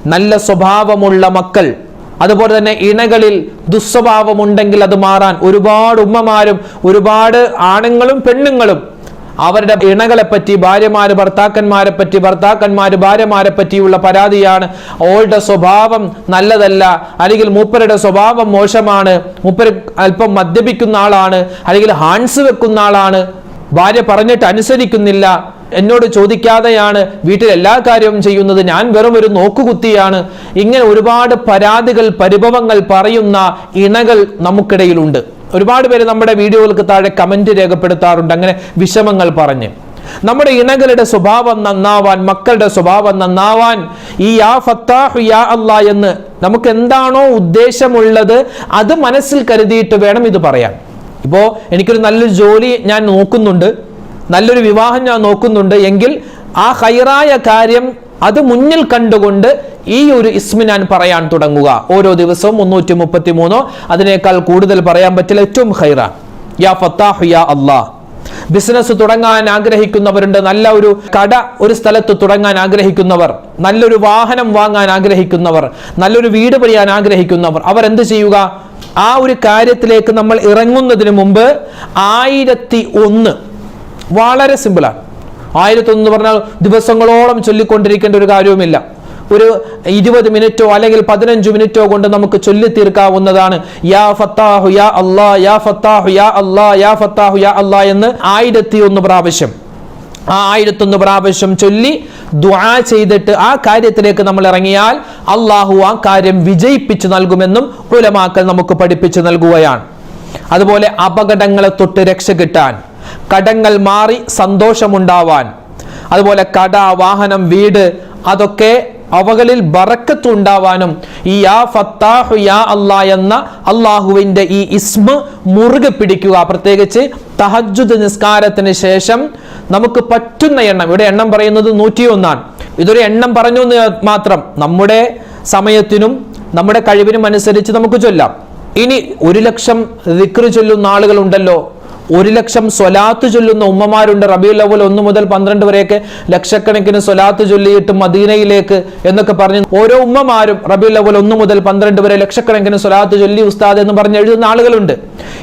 നല്ല സ്വഭാവമുള്ള മക്കൾ. അതുപോലെ തന്നെ ഇണകളിൽ ദുസ്വഭാവമുണ്ടെങ്കിൽ അത് മാറാൻ ഒരുപാട് ഉമ്മമാരും ഒരുപാട് ആണുങ്ങളും പെണ്ണുങ്ങളും അവരുടെ ഇണകളെ പറ്റി ഭാര്യമാര് ഭർത്താക്കന്മാരെ പറ്റി ഭർത്താക്കന്മാര് ഭാര്യമാരെ പറ്റിയുള്ള പരാതിയാണ്. ഓളുടെ സ്വഭാവം നല്ലതല്ല. അല്ലെങ്കിൽ മൂപ്പരുടെ സ്വഭാവം മോശമാണ്. മൂപ്പര് അല്പം മദ്യപിക്കുന്ന ആളാണ്. അല്ലെങ്കിൽ ഹാൻസ് വെക്കുന്ന ആളാണ്. ഭാര്യ പറഞ്ഞിട്ട് അനുസരിക്കുന്നില്ല. എന്നോട് ചോദിക്കാതെയാണ് വീട്ടിൽ എല്ലാ കാര്യവും ചെയ്യുന്നത്. ഞാൻ വെറും ഒരു നോക്കുകുത്തിയാണ്. ഇങ്ങനെ ഒരുപാട് പരാതികൾ പരിഭവങ്ങൾ പറയുന്ന ഇണകൾ നമുക്കിടയിലുണ്ട്. ഒരുപാട് പേര് നമ്മുടെ വീഡിയോകൾക്ക് താഴെ കമന്റ് രേഖപ്പെടുത്താറുണ്ട്. അങ്ങനെ വിഷമങ്ങൾ പറഞ്ഞ്. നമ്മുടെ ഇണകളുടെ സ്വഭാവം നന്നാവാൻ മക്കളുടെ സ്വഭാവം നന്നാവാൻ ഈ യാ ഫത്താഹ് യാ അല്ല എന്ന് നമുക്ക് എന്താണോ ഉദ്ദേശമുള്ളത് അത് മനസ്സിൽ കരുതിയിട്ട് വേണം ഇത് പറയാൻ. ഇപ്പോ എനിക്കൊരു നല്ലൊരു ജോലി ഞാൻ നോക്കുന്നുണ്ട്. നല്ലൊരു വിവാഹം ഞാൻ നോക്കുന്നുണ്ട് എങ്കിൽ ആ ഹൈറായ കാര്യം അത് മുന്നിൽ കണ്ടുകൊണ്ട് ഈ ഒരു ഇസ്മി ഞാൻ പറയാൻ തുടങ്ങുക. ഓരോ ദിവസവും മുന്നൂറ്റി മുപ്പത്തി മൂന്നോ അതിനേക്കാൾ കൂടുതൽ പറയാൻ പറ്റില്ല. ഏറ്റവും ഹൈറ. യാ ഫത്താഹു യാ അള്ളാഹ് ബിസിനസ് തുടങ്ങാൻ ആഗ്രഹിക്കുന്നവരുണ്ട്. നല്ല ഒരു കട ഒരു സ്ഥലത്ത് തുടങ്ങാൻ ആഗ്രഹിക്കുന്നവർ. നല്ലൊരു വാഹനം വാങ്ങാൻ ആഗ്രഹിക്കുന്നവർ. നല്ലൊരു വീട് പണിയാൻ ആഗ്രഹിക്കുന്നവർ. അവർ എന്ത് ചെയ്യുക? ആ ഒരു കാര്യത്തിലേക്ക് നമ്മൾ ഇറങ്ങുന്നതിന് മുമ്പ് ആയിരത്തി ഒന്ന് വളരെ സിമ്പിളാണ് ആയിരത്തി ഒന്ന് പറഞ്ഞാൽ ദിവസങ്ങളോളം ചൊല്ലിക്കൊണ്ടിരിക്കേണ്ട ഒരു കാര്യവുമില്ല. ഒരു ഇരുപത് മിനിറ്റോ അല്ലെങ്കിൽ പതിനഞ്ച് മിനിറ്റോ കൊണ്ട് നമുക്ക് ചൊല്ലി തീർക്കാവുന്നതാണ് യാ ഫത്താഹു യാ അല്ലാ യാ ഫത്താഹു യാ അല്ലാ യാ ഫത്താഹു യാ അല്ലാ എന്ന് ആയിരത്തി ഒന്ന് പ്രാവശ്യം. ആ ആയിരത്തൊന്ന് പ്രാവശ്യം ചൊല്ലി ദ്വാ ചെയ്തിട്ട് ആ കാര്യത്തിലേക്ക് നമ്മൾ ഇറങ്ങിയാൽ അള്ളാഹു ആ കാര്യം വിജയിപ്പിച്ചു നൽകുമെന്നും ഉലമാക്കൽ നമുക്ക് പഠിപ്പിച്ചു നൽകുകയാണ്. അതുപോലെ അപകടങ്ങളെ തൊട്ട് രക്ഷ കിട്ടാൻ. കടങ്ങൾ മാറി സന്തോഷമുണ്ടാവാൻ. അതുപോലെ കട വാഹനം വീട് അതൊക്കെ അവകളിൽ ബറക്കത്ത് ഉണ്ടാവാനും ഈ യാ ഫത്താഹു യാ അല്ലാ എന്ന അള്ളാഹുവിന്റെ ഈ ഇസ്മ മുറുകെ പിടിക്കുക. പ്രത്യേകിച്ച് തഹജുദ് നിസ്കാരത്തിന് ശേഷം നമുക്ക് പറ്റുന്ന എണ്ണം ഇവിടെ എണ്ണം പറയുന്നത് നൂറ്റിയൊന്നാണ്. ഇതൊരു എണ്ണം പറഞ്ഞു എന്ന് മാത്രം. നമ്മുടെ സമയത്തിനും നമ്മുടെ കഴിവിനും അനുസരിച്ച് നമുക്ക് ചൊല്ലാം. ഇനി ഒരു ലക്ഷം ദിക്റ് ചൊല്ലുന്ന ആളുകളുണ്ടല്ലോ ഒരു ലക്ഷം സ്വലാത്ത് ചൊല്ലുന്ന ഉമ്മമാരുണ്ട്. റബിയുൽ അവൽ ഒന്ന് മുതൽ പന്ത്രണ്ട് വരെയൊക്കെ ലക്ഷക്കണക്കിന് സ്വലാത്ത് ചൊല്ലിയിട്ട് മദീനയിലേക്ക് എന്നൊക്കെ പറഞ്ഞ് ഓരോ ഉമ്മമാരും റബിയുൽ അവൽ ഒന്ന് മുതൽ പന്ത്രണ്ട് വരെ ലക്ഷക്കണക്കിന് സ്വലാത്ത് ചൊല്ലി ഉസ്താദ് എന്ന് പറഞ്ഞ് എഴുതുന്ന ആളുകളുണ്ട്.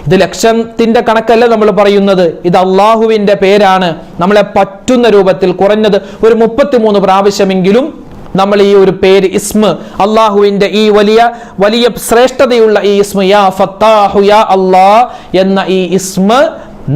ഇത് ലക്ഷത്തിന്റെ കണക്കല്ല നമ്മൾ പറയുന്നത്. ഇത് അള്ളാഹുവിന്റെ പേരാണ്. നമ്മളെ പറ്റുന്ന രൂപത്തിൽ കുറഞ്ഞത് ഒരു മുപ്പത്തിമൂന്ന് പ്രാവശ്യമെങ്കിലും നമ്മൾ ഈ ഒരു പേര് ഇസ്മ അള്ളാഹുവിന്റെ ഈ വലിയ വലിയ ശ്രേഷ്ഠതയുള്ള ഈ ഇസ്മ യാ ഫത്താഹു യാ അള്ളാ എന്ന ഈ ഇസ്മ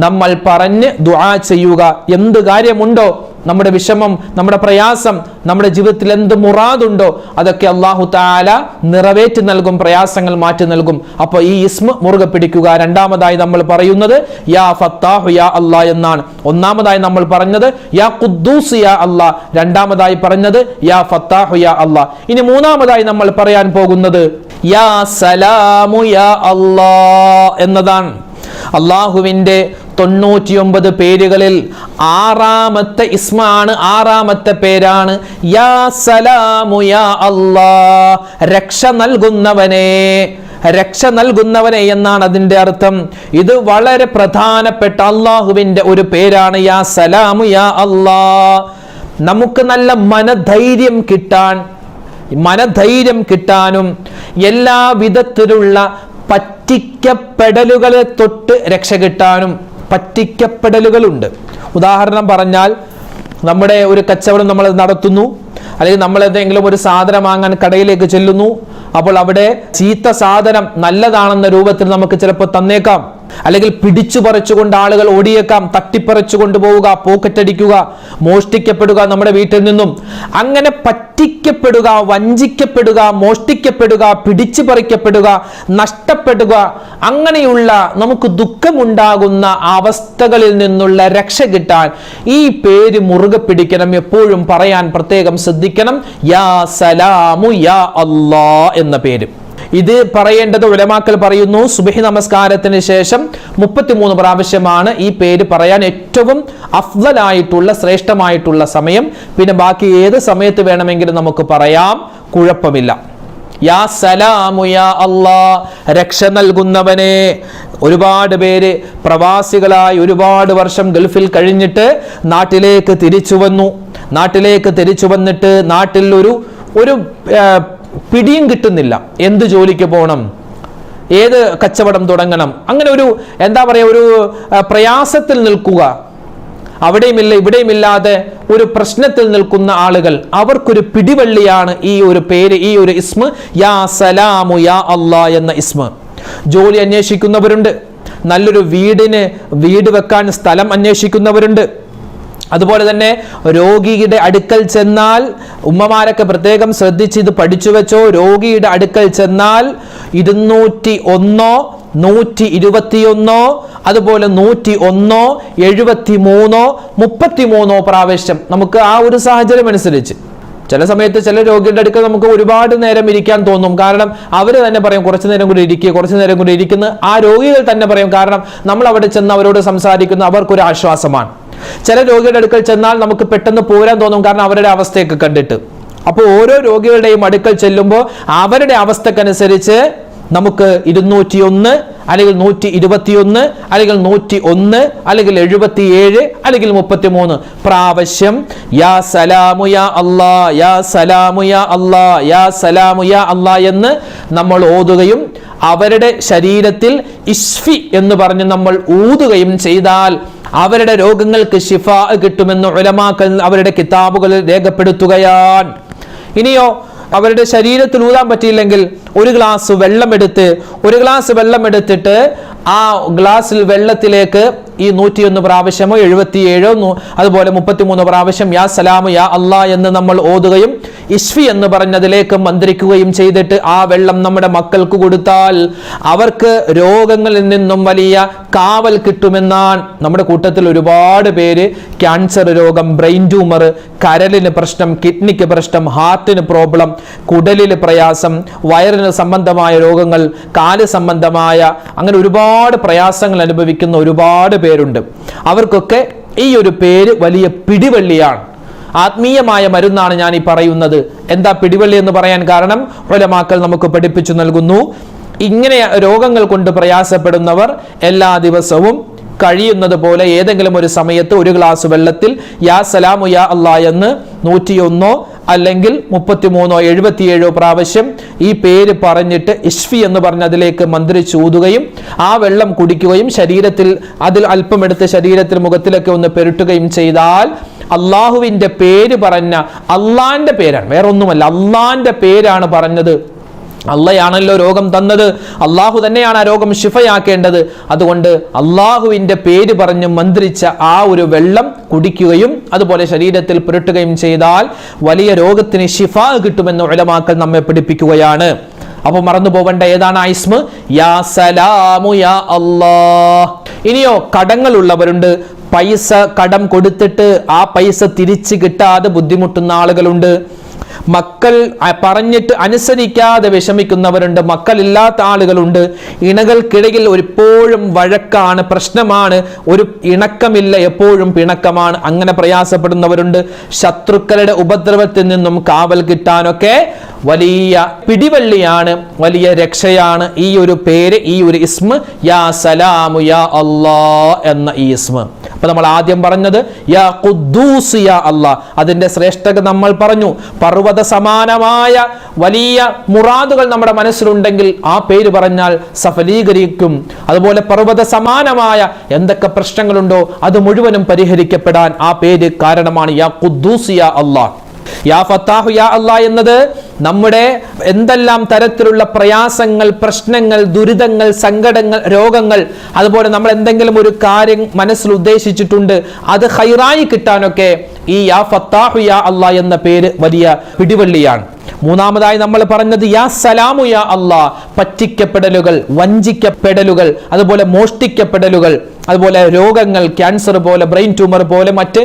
നമ്മൾ പറഞ്ഞ് ദുആ ചെയ്യുക. എന്ത് കാര്യമുണ്ടോ നമ്മുടെ വിഷമം നമ്മുടെ പ്രയാസം നമ്മുടെ ജീവിതത്തിൽ എന്ത് മുറാദുണ്ടോ അതൊക്കെ അള്ളാഹു താല നിറവേറ്റി നൽകും പ്രയാസങ്ങൾ മാറ്റി നൽകും. അപ്പോൾ ഈ ഇസ്മ മുറുകെ പിടിക്കുക. രണ്ടാമതായി നമ്മൾ പറയുന്നത് യാ ഫത്താഹു യാ അല്ലാ എന്നാണ്. ഒന്നാമതായി നമ്മൾ പറഞ്ഞത് യാ ഖുദ്ദൂസ് യാ അല്ലാ രണ്ടാമതായി പറഞ്ഞത് യാ ഫത്താഹു യാ അല്ലാ ഇനി മൂന്നാമതായി നമ്മൾ പറയാൻ പോകുന്നത് യാ സലാമു യാ അല്ലാ എന്നതാണ്. അള്ളാഹുവിന്റെ തൊണ്ണൂറ്റിയൊമ്പത് പേരുകളിൽ ആറാമത്തെ ഇസ്മാണ് ആറാമത്തെ പേരാണ് യാ സലാമു യാ രക്ഷ നൽകുന്നവനെ രക്ഷ നൽകുന്നവനെ എന്നാണ് അതിന്റെ അർത്ഥം. ഇത് വളരെ പ്രധാനപ്പെട്ട അള്ളാഹുവിന്റെ ഒരു പേരാണ് യാ സലാമു യാ അല്ലാ നമുക്ക് നല്ല മനധൈര്യം കിട്ടാൻ മനധൈര്യം കിട്ടാനും എല്ലാ വിധത്തിലുള്ള പറ്റിക്കപ്പെടലുകളെ തൊട്ട് രക്ഷ കിട്ടാനും പറ്റിക്കപ്പെടലുകളുണ്ട്. ഉദാഹരണം പറഞ്ഞാൽ നമ്മുടെ ഒരു കച്ചവടം നമ്മൾ നടത്തുന്നു അല്ലെങ്കിൽ നമ്മൾ എന്തെങ്കിലും ഒരു സാധനം വാങ്ങാൻ കടയിലേക്ക് ചെല്ലുന്നു അപ്പോൾ അവിടെ ചീത്ത സാധനം നല്ലതാണെന്ന രൂപത്തിൽ നമുക്ക് ചിലപ്പോൾ തന്നേക്കാം. അല്ലെങ്കിൽ പിടിച്ചു പറിച്ചുകൊണ്ട് ആളുകൾ ഓടിയേക്കാം തട്ടിപ്പറിച്ചു കൊണ്ടുപോവുക പോക്കറ്റടിക്കുക മോഷ്ടിക്കപ്പെടുക നമ്മുടെ വീട്ടിൽ നിന്നും. അങ്ങനെ പറ്റിക്കപ്പെടുക വഞ്ചിക്കപ്പെടുക മോഷ്ടിക്കപ്പെടുക പിടിച്ചു പറിക്കപ്പെടുക നഷ്ടപ്പെടുക അങ്ങനെയുള്ള നമുക്ക് ദുഃഖമുണ്ടാകുന്ന അവസ്ഥകളിൽ നിന്നുള്ള രക്ഷ കിട്ടാൻ ഈ പേര് മുറുകെ പിടിക്കണം. എപ്പോഴും പറയാൻ പ്രത്യേകം ശ്രദ്ധിക്കണം. യാ സലാമു യാ അല്ലാ എന്ന പേര്. ഇത് പറയേണ്ടത് ഉലമാക്കൾ പറയുന്നു സുബഹി നമസ്കാരത്തിന് ശേഷം മുപ്പത്തിമൂന്ന് പ്രാവശ്യമാണ് ഈ പേര് പറയാൻ ഏറ്റവും അഫ്ദലായിട്ടുള്ള ശ്രേഷ്ഠമായിട്ടുള്ള സമയം. പിന്നെ ബാക്കി ഏത് സമയത്ത് വേണമെങ്കിലും നമുക്ക് പറയാം കുഴപ്പമില്ല. യാ സലാമു യാ അല്ലാ രക്ഷ നൽകുന്നവനെ. ഒരുപാട് പേര് പ്രവാസികളായി ഒരുപാട് വർഷം ഗൾഫിൽ കഴിഞ്ഞിട്ട് നാട്ടിലേക്ക് തിരിച്ചു വന്നു. നാട്ടിലേക്ക് തിരിച്ചു വന്നിട്ട് നാട്ടിൽ ഒരു ഒരു പിടിയും കിട്ടുന്നില്ല. എന്ത് ജോലിക്ക് പോകണം? ഏത് കച്ചവടം തുടങ്ങണം? അങ്ങനെ ഒരു എന്താ പറയുക ഒരു പ്രയാസത്തിൽ നിൽക്കുക. അവിടെയുമില്ല ഇവിടെയുമില്ലാതെ ഒരു പ്രശ്നത്തിൽ നിൽക്കുന്ന ആളുകൾ അവർക്കൊരു പിടിവള്ളിയാണ് ഈ ഒരു പേര് ഈ ഒരു ഇസ്മ. യാ സലാമു യാ അല്ലാ എന്ന ഇസ്മ. ജോലി അന്വേഷിക്കുന്നവരുണ്ട്. നല്ലൊരു വീടിന് വീട് വെക്കാൻ സ്ഥലം അന്വേഷിക്കുന്നവരുണ്ട്. അതുപോലെ തന്നെ രോഗിയുടെ അടുക്കൽ ചെന്നാൽ ഉമ്മമാരൊക്കെ പ്രത്യേകം ശ്രദ്ധിച്ച് ഇത് പഠിച്ചു വെച്ചോ? രോഗിയുടെ അടുക്കൽ ചെന്നാൽ ഇരുന്നൂറ്റി ഒന്നോ നൂറ്റി ഇരുപത്തിയൊന്നോ അതുപോലെ നൂറ്റി ഒന്നോ എഴുപത്തി മൂന്നോ മുപ്പത്തി മൂന്നോ പ്രാവശ്യം നമുക്ക് ആ ഒരു സാഹചര്യം അനുസരിച്ച്. ചില സമയത്ത് ചില രോഗികളുടെ അടുക്കൽ നമുക്ക് ഒരുപാട് നേരം ഇരിക്കാൻ തോന്നും. കാരണം അവർ തന്നെ പറയും കുറച്ച് നേരം കൂടി ഇരിക്കുക കുറച്ച് നേരം കൂടി ഇരിക്കുന്നു ആ രോഗികൾ തന്നെ പറയും. കാരണം നമ്മൾ അവിടെ ചെന്ന് അവരോട് സംസാരിക്കുന്ന അവർക്കൊരു ആശ്വാസമാണ്. ചില രോഗിയുടെ അടുക്കൽ ചെന്നാൽ നമുക്ക് പെട്ടെന്ന് പോരാൻ തോന്നും കാരണം അവരുടെ അവസ്ഥയൊക്കെ കണ്ടിട്ട്. അപ്പോൾ ഓരോ രോഗികളുടെയും അടുക്കൽ ചെല്ലുമ്പോൾ അവരുടെ അവസ്ഥക്കനുസരിച്ച് നമുക്ക് ഇരുന്നൂറ്റി ഒന്ന് അല്ലെങ്കിൽ നൂറ്റി ഇരുപത്തിയൊന്ന് അല്ലെങ്കിൽ നൂറ്റി ഒന്ന് അല്ലെങ്കിൽ എഴുപത്തിയേഴ് അല്ലെങ്കിൽ മുപ്പത്തി മൂന്ന് പ്രാവശ്യം യാ സലാമു യാ അല്ലാ യാ സലാമു യാ അല്ലാ യാ സലാമു യാ അല്ലാ എന്ന് നമ്മൾ ഓതുകയും അവരുടെ ശരീരത്തിൽ ഇഷ്ഫി എന്ന് പറഞ്ഞ് നമ്മൾ ഊതുകയും ചെയ്താൽ അവരുടെ രോഗങ്ങൾക്ക് ശിഫ കിട്ടുമെന്ന് ഉലമാക്കൾ അവരുടെ കിതാബുകളിൽ രേഖപ്പെടുത്തുകയാണ്. ഇനിയോ അവരുടെ ശരീരത്തിൽ ഊതാൻ പറ്റിയില്ലെങ്കിൽ ഒരു ഗ്ലാസ് വെള്ളം എടുത്ത് ഒരു ഗ്ലാസ് വെള്ളം എടുത്തിട്ട് ആ ഗ്ലാസ്സിൽ വെള്ളത്തിലേക്ക് ഈ നൂറ്റിയൊന്ന് പ്രാവശ്യമോ എഴുപത്തിയേഴോ അതുപോലെ മുപ്പത്തിമൂന്ന് പ്രാവശ്യം യാ സലാമു യാ അള്ളാ എന്ന് നമ്മൾ ഓതുകയും ഇഷ്ഫി എന്ന് പറഞ്ഞതിലേക്ക് മന്ത്രിക്കുകയും ചെയ്തിട്ട് ആ വെള്ളം നമ്മുടെ മക്കൾക്ക് കൊടുത്താൽ അവർക്ക് രോഗങ്ങളിൽ നിന്നും വലിയ കാവൽ കിട്ടുമെന്നാണ്. നമ്മുടെ കൂട്ടത്തിൽ ഒരുപാട് പേര് ക്യാൻസർ രോഗം ബ്രെയിൻ ട്യൂമർ കരലിന് പ്രശ്നം കിഡ്നിക്ക് പ്രശ്നം ഹാർട്ടിന് പ്രോബ്ലം കുടലിന് പ്രയാസം വയറിന് സംബന്ധമായ രോഗങ്ങൾ കാൽ സംബന്ധമായ അങ്ങനെ ഒരുപാട് പ്രയാസങ്ങൾ അനുഭവിക്കുന്ന ഒരുപാട് പേരുണ്ട്. അവർക്കൊക്കെ ഈ ഒരു പേര് വലിയ പിടിവള്ളിയാണ്. ആത്മീയമായ മരുന്നാണ് ഞാൻ ഈ പറയുന്നത്. എന്താ പിടിവള്ളി എന്ന് പറയാൻ കാരണം? ഒലമാക്കൾ നമുക്ക് പഠിപ്പിച്ചു നൽകുന്നു. ഇങ്ങനെ രോഗങ്ങൾ കൊണ്ട് പ്രയാസപ്പെടുന്നവർ എല്ലാ ദിവസവും കഴിയുന്നത് പോലെ ഏതെങ്കിലും ഒരു സമയത്ത് ഒരു ഗ്ലാസ് വെള്ളത്തിൽ യാ സലാമു യാ അല്ലാ എന്ന് നൂറ്റിയൊന്നോ അല്ലെങ്കിൽ മുപ്പത്തിമൂന്നോ എഴുപത്തിയേഴോ പ്രാവശ്യം ഈ പേര് പറഞ്ഞിട്ട് ഇഷ്ഫി എന്ന് പറഞ്ഞ് അതിലേക്ക് മന്ത്രിച്ചൂതുകയും ആ വെള്ളം കുടിക്കുകയും ശരീരത്തിൽ അതിൽ അല്പം എടുത്ത് ശരീരത്തിൽ മുഖത്തിലൊക്കെ ഒന്ന് പെരുട്ടുകയും ചെയ്താൽ അള്ളാഹുവിന്റെ പേര് പറഞ്ഞ അള്ളാന്റെ പേരാണ്. വേറൊന്നുമല്ല അള്ളാന്റെ പേരാണ് പറഞ്ഞത് അള്ളയാണല്ലോ രോഗം തന്നത്. അള്ളാഹു തന്നെയാണ് ആ രോഗം ശിഫയാക്കേണ്ടത്. അതുകൊണ്ട് അള്ളാഹുവിന്റെ പേര് പറഞ്ഞ് മന്ത്രിച്ച ആ ഒരു വെള്ളം കുടിക്കുകയും അതുപോലെ ശരീരത്തിൽ പുരട്ടുകയും ചെയ്താൽ വലിയ രോഗത്തിന് ശിഫ കിട്ടുമെന്ന് ഉലമാക്കൾ നമ്മെ പിടിപ്പിക്കുകയാണ് അപ്പൊ മറന്നു പോവേണ്ട ഏതാണ് ഐസ്മ യാ സലാമു യാ അല്ലാ ഇനിയോ കടങ്ങളുള്ളവരുണ്ട്. പൈസ കടം കൊടുത്തിട്ട് ആ പൈസ തിരിച്ചു കിട്ടാതെ ബുദ്ധിമുട്ടുന്ന ആളുകളുണ്ട്. മക്കൾ പറഞ്ഞിട്ട് അനുസരിക്കാതെ വിഷമിക്കുന്നവരുണ്ട്. മക്കളില്ലാത്ത ആളുകളുണ്ട്. ഇണകൾക്കിടയിൽ ഒരുപ്പോഴും വഴക്കാണ് പ്രശ്നമാണ്. ഒരു ഇണക്കമില്ല എപ്പോഴും പിണക്കമാണ്. അങ്ങനെ പ്രയാസപ്പെടുന്നവരുണ്ട്. ശത്രുക്കളുടെ ഉപദ്രവത്തിൽ നിന്നും കാവൽ കിട്ടാനൊക്കെ വലിയ പിടിവള്ളിയാണ് വലിയ രക്ഷയാണ് ഈ ഒരു പേര് ഈ ഒരു ഇസ്മ. യാ സലാമു യാ അല്ലാ എന്ന ഈ ഇസ്മ. അപ്പൊ നമ്മൾ ആദ്യം പറഞ്ഞത് യാ ഖുദ്ദൂസ് യാ അല്ലാ. അതിന്റെ ശ്രേഷ്ഠത നമ്മൾ പറഞ്ഞു. പർവത സമാനമായ വലിയ മുറാദുകൾ നമ്മുടെ മനസ്സിലുണ്ടെങ്കിൽ ആ പേര് പറഞ്ഞാൽ സഫലീകരിക്കും. അതുപോലെ പർവത സമാനമായ എന്തൊക്കെ പ്രശ്നങ്ങളുണ്ടോ അത് മുഴുവനും പരിഹരിക്കപ്പെടാൻ ആ പേര് കാരണമാണ് യാ ഖുദ്ദൂസ് യാ അല്ലാ. യാ ഫത്താഹു യാ അള്ളാ എന്നത് നമ്മുടെ എന്തെല്ലാം തരത്തിലുള്ള പ്രയാസങ്ങൾ പ്രശ്നങ്ങൾ ദുരിതങ്ങൾ സങ്കടങ്ങൾ രോഗങ്ങൾ അതുപോലെ നമ്മൾ എന്തെങ്കിലും ഒരു കാര്യം മനസ്സിൽ ഉദ്ദേശിച്ചിട്ടുണ്ട് അത് ഹൈറായി കിട്ടാനൊക്കെ ഈ യാ ഫത്താഹു യാ അള്ളാ എന്ന പേര് വലിയ പിടിവള്ളിയാണ്. മൂന്നാമതായി നമ്മൾ പറഞ്ഞത് യാ സലാമു യാ അള്ളാ പറ്റിക്കപ്പെടലുകൾ വഞ്ചിക്കപ്പെടലുകൾ അതുപോലെ മോഷ്ടിക്കപ്പെടലുകൾ അതുപോലെ രോഗങ്ങൾ ക്യാൻസർ പോലെ ബ്രെയിൻ ട്യൂമർ പോലെ മറ്റ്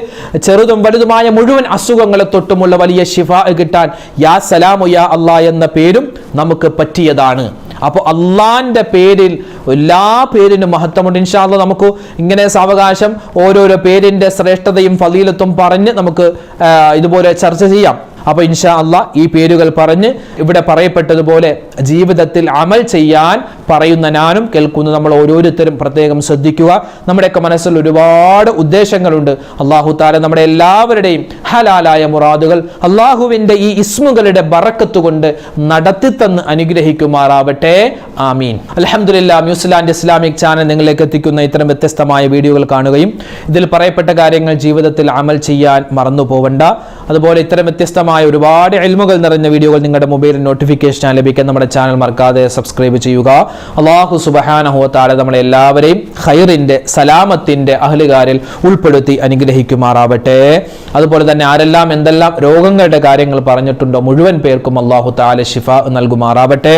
ചെറുതും വലുതുമായ മുഴുവൻ അസുഖങ്ങളെ തൊട്ടുമുള്ള വലിയ ശിഫ കിട്ടാൻ യാ സലാമു യാ അള്ളാ എന്ന പേരും നമുക്ക് പറ്റിയതാണ്. അപ്പോൾ അള്ളാന്റെ പേരിൽ എല്ലാ പേരിനും മഹത്വമുണ്ട്. ഇൻഷാല്ല നമുക്ക് ഇങ്ങനെ സാവകാശം ഓരോരോ പേരിന്റെ ശ്രേഷ്ഠതയും ഫലീലത്തും പറഞ്ഞ് നമുക്ക് ഇതുപോലെ ചർച്ച ചെയ്യാം. അപ്പൊ ഇൻഷാ അല്ല ഈ പേരുകൾ പറഞ്ഞ് ഇവിടെ പറയപ്പെട്ടതുപോലെ ജീവിതത്തിൽ അമൽ ചെയ്യാൻ പറയുന്ന ഞാനും കേൾക്കുന്ന. നമ്മൾ ഓരോരുത്തരും പ്രത്യേകം ശ്രദ്ധിക്കുക. നമ്മുടെയൊക്കെ മനസ്സിൽ ഒരുപാട് ഉദ്ദേശങ്ങളുണ്ട്. അള്ളാഹു താല നമ്മുടെ എല്ലാവരുടെയും ഹലാലായ മുറാദുകൾ അള്ളാഹുവിന്റെ ഈ ഇസ്മുകളുടെ ബറക്കത്ത് കൊണ്ട് നടത്തിത്തന്ന് അനുഗ്രഹിക്കുമാറാവട്ടെ. ആമീൻ. അലഹമുല്ല ന്യൂസിലാൻഡ് ഇസ്ലാമിക് ചാനൽ നിങ്ങളിലേക്ക് എത്തിക്കുന്ന ഇത്തരം വ്യത്യസ്തമായ വീഡിയോകൾ കാണുകയും ഇതിൽ പറയപ്പെട്ട കാര്യങ്ങൾ ജീവിതത്തിൽ അമൽ ചെയ്യാൻ മറന്നു പോവണ്ട അതുപോലെ ഇത്തരം വ്യത്യസ്തമായ ഒരുപാട് എൽമുകൾ നിറഞ്ഞ വീഡിയോകൾ നിങ്ങളുടെ മൊബൈലിൽ നോട്ടിഫിക്കേഷൻ ലഭിക്കാൻ നമ്മുടെ ചാനൽ മറക്കാതെ സബ്സ്ക്രൈബ് ചെയ്യുക. അള്ളാഹു സുബഹാനഹോ താഴെ നമ്മളെ എല്ലാവരെയും ഖൈറിന്റെ സലാമത്തിന്റെ അഹലുകാരിൽ ഉൾപ്പെടുത്തി അനുഗ്രഹിക്കുമാറാവട്ടെ. അതുപോലെ തന്നെ ആരെല്ലാം എന്തെല്ലാം രോഗങ്ങളുടെ കാര്യങ്ങൾ പറഞ്ഞിട്ടുണ്ടോ മുഴുവൻ പേർക്കും അള്ളാഹു താല ഷിഫ നൽകുമാറാവട്ടെ.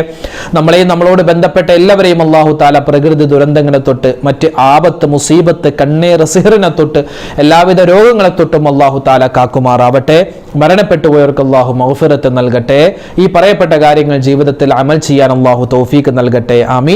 നമ്മളെയും നമ്മളോട് ബന്ധപ്പെട്ട എല്ലാവരെയും അള്ളാഹു താല പ്രകൃതി ദുരന്തങ്ങളെ തൊട്ട് മറ്റ് ആപത്ത് മുസീബത്ത് കണ്ണീർ സിഹറിനെ തൊട്ട് എല്ലാവിധ രോഗങ്ങളെ തൊട്ടും അള്ളാഹു താല കാക്കുമാറാവട്ടെ. മരണപ്പെട്ടു പോയവർക്ക് അള്ളാഹു മൗഫിറത്ത് നൽകട്ടെ. ഈ പറയപ്പെട്ട കാര്യങ്ങൾ ജീവിതത്തിൽ അമൽ ചെയ്യാൻ അള്ളാഹു തൗഫീക്ക് നൽകട്ടെ. ആമീൻ.